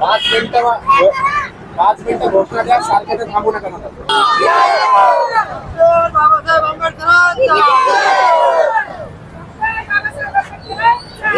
पाच मिनिटं पाच मिनिटं घोषणा द्या सारखे थांबू नका म्हणतात. बाबासाहेब